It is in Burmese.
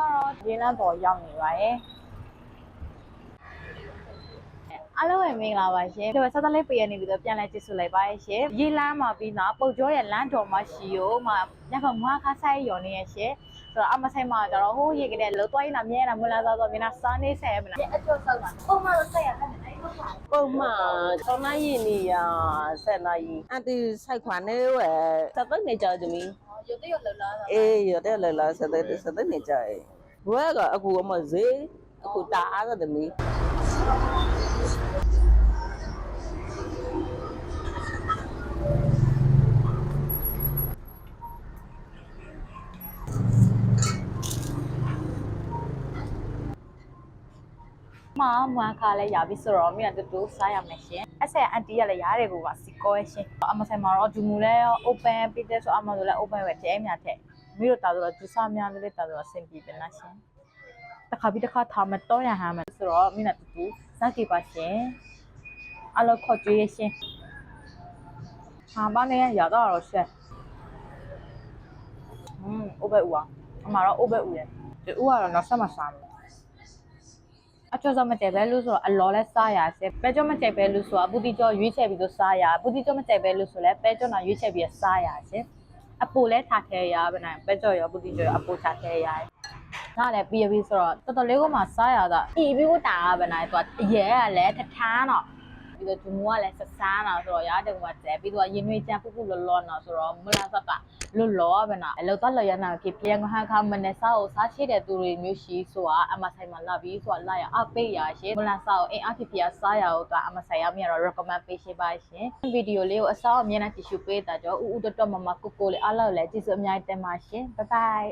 ကတော့ရင်းလန်းပေါ်ရောက်နေပါရဲ့အားလုံးပဲမင်္ဂလာပါရှင်ဒီဆက်သက်လေးပေးရနေပြီးတော့ပြန်လဲကြည့်ဆိုလိုက်ပါရဲ့ရှင်ရေလန်းမှာပြီးတော့ပုတ်ကျော်ရဲ့လမ်းတော်မှာရှိရောမှာညကမွားခါဆိုင်ရောနေရဲ့ရှင်ဆိုတော့အမဆိုင်မှာကျတော့ဟိုးရေကလေးလောသွားရင်တော့မြဲတာမလားသွားသွားမြင်တာစားနေဆဲမလားအကျော်ဆောက်တာပုံမှန်တော့ဆက်ရတယ်အဲ့လိုပါပုံမှန်6နာရီနေရ7နာရီအတီဆိုင်ခွာနေဝဲစက်သက်နေကြသမီး ရုပ်တရက်လောလာအေးရတဲ့လေလာစက်သက်စက်သက်နေကြအေးဘွဲကအခုအ မဈေးအခုတာအားကသမီး မမွားခါလဲရပြီဆိုတော့မိကတူတူစားရမယ်ရှင်အဆက်အန်တီကလည်းရားတယ်ကိုပါစီကောရဲ့ရှင်အမဆိုင်မှာတော့ဂျူမူလဲ open ပြီးတဲ့ဆိုအမတို့လဲ open ပဲတဲမြတ်တဲ့မိတို့တာဆိုတော့ဂျူဆာများလေးတာဆိုတော့အဆင်ပြေတယ်နာရှင်တစ်ခါပြီးတစ်ခါထားမတော့ရဟမ်းမယ်ဆိုတော့မိကတူတူစားကြည့်ပါရှင်အလောခေါ်ကြွေးရရှင်ဟာဘာနဲ့ရတော့တော့ရှက်อืม over ဦးอ่ะအမတော့ over ဦးရဲ့ဒီဦးကတော့နောက်ဆက်မှစားမယ် အကျော်စောမတဲပဲလို့ဆိုတော့အလော်လဲစားရစေပဲကျော်မတဲပဲလို့ဆိုတော့ပူတီကျော်ရွေးချယ်ပြီးတော့စားရပူတီကျော်မတဲပဲလို့ဆိုလဲပဲကျော်နာရွေးချယ်ပြီးတော့စားရစေအပူလဲထားခဲရပါနိုင်ပဲကျော်ရောပူတီကျော်ရောအပူထားခဲရနားလည်းပြီးပြီဆိုတော့တော်တော်လေးကမှစားရတာအီပြီးကိုတာပါနိုင်သူကအရဲကလည်းထထန်းတော့ ပြီးတော့ဂျမူကလည်းဆဆန်းတော့ဆိုတော့ရားတယ်ကတဲပြီးတော့ရင်နွေးချပူပူလော်လော်တော့ဆိုတော့မလားစပ်ကလော်လော်ပဲနာအလောက်တော့လော်ရနာဖြစ်ပြန်ခါခါမနဲ့စားကိုစားချစ်တဲ့သူတွေမျိုးရှိဆိုတာအမဆိုင်မှာလာပြီးဆိုတာလာရအပိတ်ရရှင်မလားစားကိုအင်အဖြစ်ပြစားရတော့ကအမဆိုင်ရမြတော့ recommend ပေးရှိပါရှင်ဗီဒီယိုလေးကိုအစားအမြဲတမ်းကြည့်ရှုပေးတာကြောဥဥတော်တော်မမကိုကိုလေးအားလုံးလည်းကြည့်စအများကြီးတင်ပါရှင် bye bye